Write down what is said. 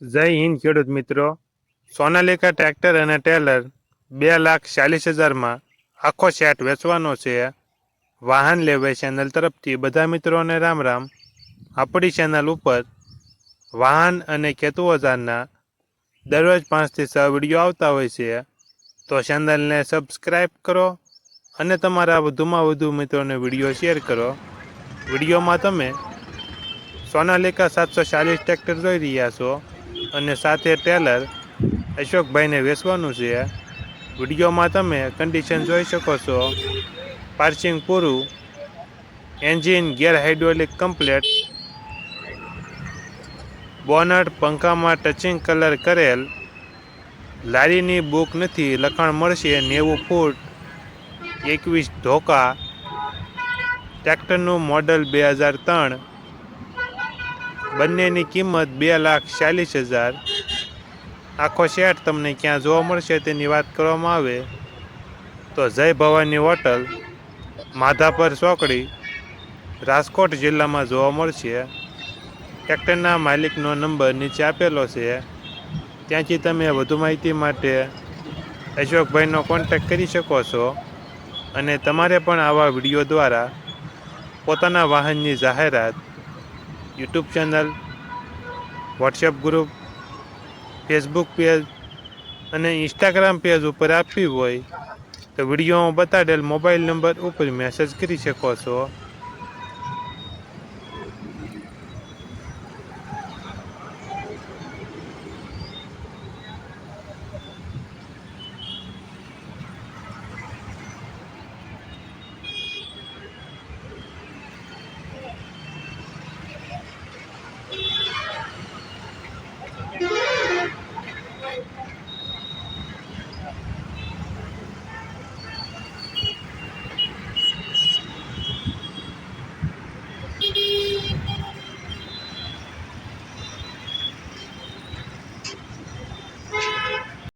જય હિન્દ, ખેડૂત મિત્રો. સોનાલિકા ટ્રેક્ટર અને ટેલર બે લાખ ચાલીસ હજારમાં આખો સેટ વેચવાનો છે. વાહન લેવે ચેનલ તરફથી બધા મિત્રોને રામ રામ. આપણી ચેનલ ઉપર વાહન અને ખેતુ ઓજારના દરરોજ પાંચથી છ વીડિયો આવતા હોય છે. તો ચેનલને સબસ્ક્રાઈબ કરો અને તમારા વધુમાં વધુ મિત્રોને વીડિયો શેર કરો. વિડીયોમાં તમે સોનાલિકા સાતસો ચાલીસ ટ્રેક્ટર જોઈ રહ્યા છો. અને સાથે ટેલર અશોકભાઈને વેચવાનું છે. વિડીયોમાં તમે કન્ડિશન જોઈ શકો છો. પાર્સિંગ પૂરું engine gear hydraulic complete bonnet પંખામાં touching colour કરેલ, લારીની બુક નથી, લખાણ મળશે નેવું ફૂટ, એકવીસ ધોકા ટ્રેક્ટરનું મોડલ બે હજાર ત્રણ બંનેની કિંમત બે લાખ ચાલીસ હજાર. આખો સેટ તમને ક્યાં જોવા મળશે તેની વાત કરવામાં આવે. તો જય ભવાની હોટલ, માધાપર ચોકડી, રાજકોટ જિલ્લામાં જોવા મળશે. ટ્રેક્ટરના માલિકનો નંબર નીચે આપેલો છે. ત્યાંથી તમે વધુ માહિતી માટે અશોકભાઈનો કોન્ટેક્ટ કરી શકો છો અને તમારે પણ આવા વીડિયો દ્વારા પોતાના વાહનની જાહેરાત YouTube channel, WhatsApp group, Facebook page અને ઇન્સ્ટાગ્રામ પેજ ઉપર આપવી હોય તો વિડીયોમાં બતાડેલ મોબાઈલ નંબર ઉપર મેસેજ કરી શકો છો.